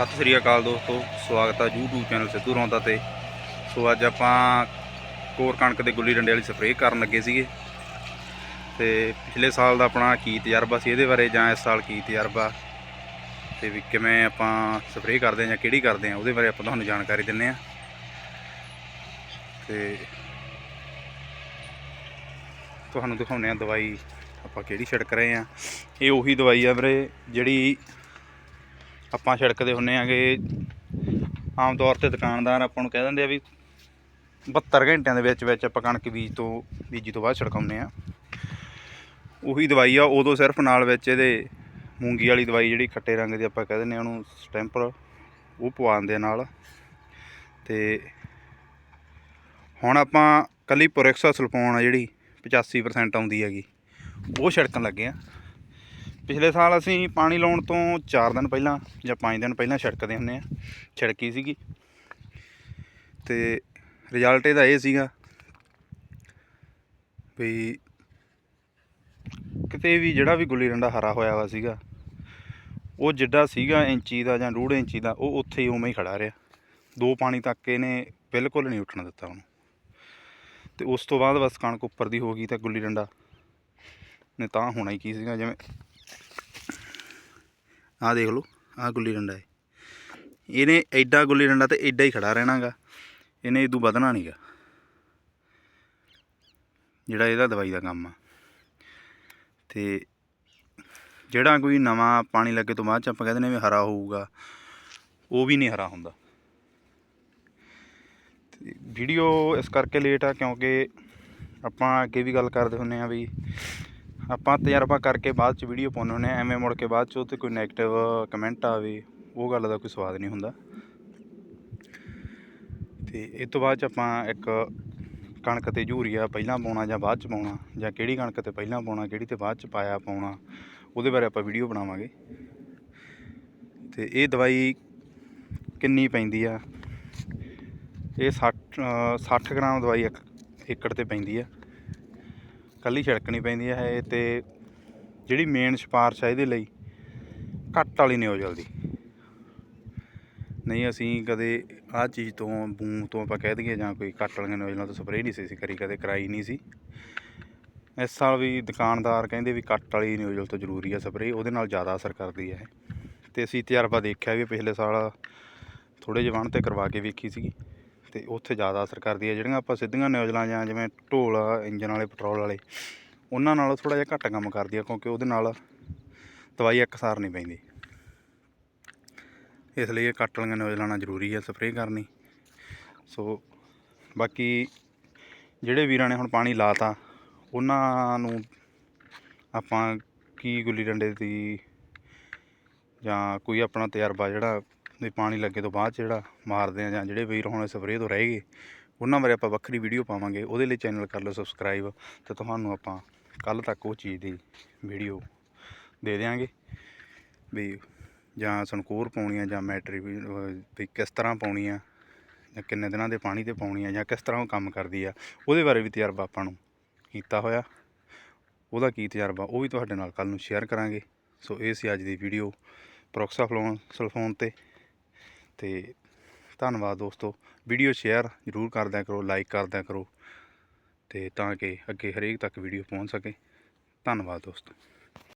ਸਤਿ ਸ੍ਰੀ ਅਕਾਲ ਦੋਸਤੋ, ਸਵਾਗਤ ਹੈ YouTube ਚੈਨਲ ਸਿੱਧੂ ਰੌਂਦਾ ਤੇ। ਸੋ ਅੱਜ ਆਪਾਂ ਕੋਰ ਕਣਕ ਦੇ ਗੁੱਲੀ ਡੰਡੇ ਵਾਲੀ ਸਪਰੇਅ ਕਰਨ ਲੱਗੇ ਸੀਗੇ। ਤੇ ਪਿਛਲੇ ਸਾਲ ਦਾ ਆਪਣਾ ਕੀ ਤਜਰਬਾ ਸੀ ਇਹਦੇ ਬਾਰੇ ਜਾਂ ਇਸ ਸਾਲ ਕੀ ਤਜਰਬਾ? ਤੇ ਵੀ ਕਿਵੇਂ ਆਪਾਂ ਸਪਰੇਅ ਕਰਦੇ ਹਾਂ ਜਾਂ ਕਿਹੜੀ ਕਰਦੇ ਹਾਂ ਉਹਦੇ ਬਾਰੇ ਆਪਾਂ ਤੁਹਾਨੂੰ ਜਾਣਕਾਰੀ ਦਿੰਨੇ ਆ। ਤੇ ਤੁਹਾਨੂੰ ਦਿਖਾਉਂਦੇ ਆ ਦਵਾਈ ਆਪਾਂ ਕਿਹੜੀ ਛਿੜਕ ਰਹੇ ਆ। ਇਹ ਉਹੀ ਦਵਾਈ ਆ ਵੀਰੇ, ਜਿਹੜੀ ਆਪਾਂ ਛਿੜਕਦੇ ਹੁੰਨੇ ਆਗੇ। ਆਮ ਤੌਰ ਤੇ ਦੁਕਾਨਦਾਰ ਆਪਾਂ ਨੂੰ ਕਹਿ ਦਿੰਦੇ ਆ ਵੀ 72 ਘੰਟਿਆਂ ਦੇ ਵਿੱਚ ਵਿੱਚ ਆਪਾਂ ਕਣਕ ਬੀਜ ਤੋਂ ਬੀਜੀ ਤੋਂ ਬਾਅਦ ਛਿੜਕਾਉਂਦੇ ਆ। ਉਹੀ ਦਵਾਈ ਆ, ਉਦੋਂ ਸਿਰਫ ਨਾਲ ਵਿੱਚ ਇਹਦੇ ਮੂੰਗੀ ਵਾਲੀ ਦਵਾਈ ਜਿਹੜੀ ਖੱਟੇ ਰੰਗ ਦੀ ਆਪਾਂ ਕਹਿ ਦਿੰਦੇ ਆ, ਉਹਨੂੰ ਸਟੈਂਪਰ ਉਹ ਪਵਾਉਂਦੇ ਦਿੰਦੇ ਨਾਲ। ਤੇ ਹੁਣ ਆਪਾਂ ਕੱਲੀ ਪ੍ਰੋਕਸਾ ਸਲਫੋਨ ਆ ਜਿਹੜੀ 85% ਆਉਂਦੀ ਹੈਗੀ, ਉਹ ਛਿੜਕਣ ਲੱਗੇ ਆ। ਪਿਛਲੇ ਸਾਲ ਅਸੀਂ ਪਾਣੀ ਲਾਉਣ ਤੋਂ 4 ਦਿਨ ਪਹਿਲਾਂ ਜਾਂ 5 ਦਿਨ ਪਹਿਲਾਂ ਛਿੜਕਦੇ ਹੁੰਨੇ ਆ ਛਿੜਕੀ ਸੀਗੀ। ਤੇ ਰਿਜ਼ਲਟ ਇਹਦਾ ਇਹ ਸੀਗਾ ਵੀ ਕਿਤੇ ਵੀ ਜਿਹੜਾ ਵੀ ਗੁੱਲੀ ਡੰਡਾ ਹਰਾ ਹੋਇਆ ਵਾ ਸੀਗਾ, ਉਹ ਜਿੱਡਾ ਸੀਗਾ ਇੰਚੀ ਦਾ ਜਾਂ ਡੂਢ ਇੰਚੀ ਦਾ, ਉਹ ਉੱਥੇ ਹੀ ਉਵੇਂ ਹੀ ਖੜਾ ਰਿਹਾ। ਦੋ ਪਾਣੀ ਤੱਕ ਇਹਨੇ ਬਿਲਕੁਲ ਨਹੀਂ ਉੱਠਣ ਦਿੱਤਾ ਉਹਨੂੰ। ਤੇ ਉਸ ਤੋਂ ਬਾਅਦ ਬਸ ਕਣਕ ਉੱਪਰ ਦੀ ਹੋ ਗਈ ਤਾਂ ਗੁੱਲੀ ਡੰਡਾ। ਨੇ ਤਾਂ ਹੋਣਾ ਹੀ ਕੀ ਸੀਗਾ, ਜਿਵੇਂ ਆਹ ਦੇਖ ਲਓ ਆਹ ਗੁੱਲੀ ਡੰਡਾ ਹੈ ਇਹਨੇ ਐਡਾ ਗੁੱਲੀ ਡੰਡਾ ਤੇ ਐਡਾ ਹੀ ਖੜਾ ਰਹਿਣਾਗਾ ਇਹਨੇ ਇਦੋਂ ਵਧਣਾ ਨਹੀਂਗਾ ਜਿਹੜਾ ਇਹਦਾ ਦਵਾਈ ਦਾ ਕੰਮ ਆ। ਤੇ ਜਿਹੜਾ ਕੋਈ ਨਵਾਂ ਪਾਣੀ ਲੱਗੇ ਤੋਂ ਬਾਅਦ ਚ ਆਪਾਂ ਕਹਿੰਦੇ ਨੇ ਵੀ ਹਰਾ ਹੋਊਗਾ, ਉਹ ਵੀ ਨਹੀਂ ਹਰਾ ਹੁੰਦਾ। ਤੇ ਵੀਡੀਓ ਇਸ ਕਰਕੇ ਲੇਟ ਆ ਕਿਉਂਕਿ ਆਪਾਂ ਅੱਗੇ ਵੀ ਗੱਲ ਕਰਦੇ ਹੁੰਨੇ ਆ ਵੀ ਆਪਾਂ ਤਜਰਬਾ ਕਰਕੇ ਬਾਅਦ ਚ ਵੀਡੀਓ ਪਾਉਂਦੇ ਹੁੰਦੇ ਹਾਂ। ਐਵੇਂ ਮੁੜ ਕੇ ਬਾਅਦ ਚ ਉਹ 'ਤੇ ਕੋਈ 네ਗੇਟਿਵ ਕਮੈਂਟ ਆਵੇ ਉਹ ਗੱਲ ਦਾ ਕੋਈ ਸਵਾਦ ਨਹੀਂ ਹੁੰਦਾ। ਤੇ ਇਸ ਤੋਂ ਬਾਅਦ ਚ ਆਪਾਂ ਇੱਕ ਕਣਕ ਤੇ ਯੂਰੀਆ ਪਹਿਲਾਂ ਪਾਉਣਾ ਜਾਂ ਬਾਅਦ ਚ ਪਾਉਣਾ ਜਾਂ ਕਿਹੜੀ ਕਣਕ ਤੇ ਪਹਿਲਾਂ ਪਾਉਣਾ ਕਿਹੜੀ ਤੇ ਬਾਅਦ ਚ ਪਾਇਆ ਪਾਉਣਾ ਉਹਦੇ ਬਾਰੇ ਆਪਾਂ ਵੀਡੀਓ ਬਣਾਵਾਂਗੇ। ਤੇ ਇਹ ਦਵਾਈ ਕਿੰਨੀ ਪੈਂਦੀ ਆ? ਇਹ 60 ਅ, 60 ਗ੍ਰਾਮ ਦਵਾਈ ਇੱਕ ਏਕੜ ਤੇ ਪੈਂਦੀ ਆ। ਕੱਲੀ ਛਿੜਕਣੀ ਪੈਂਦੀ ਹੈ ਇਹ ਤੇ ਜਿਹੜੀ ਮੇਨ ਸਿਫਾਰਿਸ਼ ਹੈ ਇਹਦੇ ਲਈ ਘੱਟ ਵਾਲੀ ਨਿਓਜਲ ਦੀ ਨਹੀਂ ਅਸੀਂ ਕਦੇ ਆਹ ਚੀਜ਼ ਤੋਂ ਬੂਮ ਤੋਂ ਆਪਾਂ ਕਹਿ ਦਈਏ ਜਾਂ ਕੋਈ ਘੱਟ ਵਾਲੀਆਂ ਨਿਓਜਲਾਂ ਤੋਂ ਸਪਰੇਅ ਨਹੀਂ ਸੀ ਅਸੀਂ ਕਰੀ, ਕਦੇ ਕਰਾਈ ਨਹੀਂ ਸੀ। ਇਸ ਸਾਲ ਵੀ ਦੁਕਾਨਦਾਰ ਕਹਿੰਦੇ ਵੀ ਕੱਟ ਵਾਲੀ ਨਿਓਜਲ ਤੋਂ ਜ਼ਰੂਰੀ ਆ ਸਪਰੇਅ ਉਹਦੇ ਨਾਲ ਜ਼ਿਆਦਾ ਅਸਰ ਕਰਦੀ ਹੈ ਇਹ। ਤੇ ਅਸੀਂ ਤਜਰਬਾ ਦੇਖਿਆ ਵੀ ਪਿਛਲੇ ਸਾਲ ਥੋੜੇ ਜਿਹੇ ਵਣ ਤੇ ਕਰਵਾ ਕੇ ਵੇਖੀ ਸੀਗੀ। ਤੇ ਉੱਥੇ ਜ਼ਿਆਦਾ ਅਸਰ ਕਰਦੀ ਹੈ। ਜਿਹੜੀਆਂ ਆਪਾਂ ਸਿੱਧੀਆਂ ਨਿਊਜ਼ਲਾਂ ਜਾਂ ਜਿਵੇਂ ਢੋਲ ਇੰਜਨ ਵਾਲੇ, ਪੈਟਰੋਲ ਵਾਲੇ, ਉਹਨਾਂ ਨਾਲੋਂ ਥੋੜਾ ਜਿਹਾ ਘੱਟ ਕੰਮ ਕਰਦੀ ਹੈ ਕਿਉਂਕਿ ਉਹਦੇ ਨਾਲ ਦਵਾਈ ਇੱਕਸਾਰ ਨਹੀਂ ਪੈਂਦੀ। ਇਸ ਲਈ ਇਹ ਕੱਟ ਵਾਲੀਆਂ ਨਿਊਜ਼ਲਾਂ ਨਾਲ ਜ਼ਰੂਰੀ ਹੈ ਸਪਰੇਅ ਕਰਨੀ। ਸੋ ਬਾਕੀ ਜਿਹੜੇ ਵੀਰਾਂ ਨੇ ਹੁਣ ਪਾਣੀ ਲਾਤਾ, ਉਹਨਾਂ ਨੂੰ ਆਪਾਂ ਕੀ ਗੁੱਲੀ ਡੰਡੇ ਦੀ ਜਾਂ ਕੋਈ ਆਪਣਾ ਤਜਰਬਾ ਜਿਹੜਾ ਵੀ ਪਾਣੀ ਲੱਗੇ ਤੋਂ ਬਾਅਦ 'ਚ ਜਿਹੜਾ ਮਾਰਦੇ ਆ ਜਾਂ ਜਿਹੜੇ ਵੀਰ ਹੁਣ ਸਪਰੇਅ ਤੋਂ ਰਹਿ ਗਏ, ਉਹਨਾਂ ਬਾਰੇ ਆਪਾਂ ਵੱਖਰੀ ਵੀਡੀਓ ਪਾਵਾਂਗੇ। ਉਹਦੇ ਲਈ ਚੈਨਲ ਕਰ ਲਓ ਸਬਸਕ੍ਰਾਈਬ ਤੇ ਤੁਹਾਨੂੰ ਆਪਾਂ ਕੱਲ ਤੱਕ ਉਹ ਚੀਜ਼ ਦੀ ਵੀਡੀਓ ਦੇ ਦਿਆਂਗੇ ਵੀ ਜਾਂ ਸੰਕੂਰ ਪਾਉਣੀ ਆ ਜਾਂ ਮੈਟਰੀ ਵੀ ਵੀ ਕਿਸ ਤਰ੍ਹਾਂ ਪਾਉਣੀ ਆ ਜਾਂ ਕਿੰਨੇ ਦਿਨਾਂ ਦੇ ਪਾਣੀ ਤੇ ਪਾਉਣੀ ਆ ਜਾਂ ਕਿਸ ਤਰ੍ਹਾਂ ਉਹ ਕੰਮ ਕਰਦੀ ਆ, ਉਹਦੇ ਬਾਰੇ ਵੀ ਤਜਰਬਾ ਆਪਾਂ ਨੂੰ ਕੀਤਾ ਹੋਇਆ। ਉਹਦਾ ਕੀ ਤਜਰਬਾ, ਉਹ ਵੀ ਤੁਹਾਡੇ ਨਾਲ ਕੱਲ ਨੂੰ ਸ਼ੇਅਰ ਕਰਾਂਗੇ। ਸੋ ਇਹ ਸੀ ਅੱਜ ਦੀ ਵੀਡੀਓ ਪ੍ਰੋਕਸਾਫਲੋਨ ਸਲਫੋਨ ਤੇ। ਤੇ ਧੰਨਵਾਦ ਦੋਸਤੋ। ਵੀਡੀਓ ਸ਼ੇਅਰ ਜ਼ਰੂਰ ਕਰਦਿਆਂ ਕਰੋ, ਲਾਈਕ ਕਰਦਿਆਂ ਕਰੋ ਤੇ ਤਾਂ ਕਿ ਅੱਗੇ ਹਰੇਕ ਤੱਕ ਵੀਡੀਓ ਪਹੁੰਚ ਸਕੇ। ਧੰਨਵਾਦ ਦੋਸਤੋ।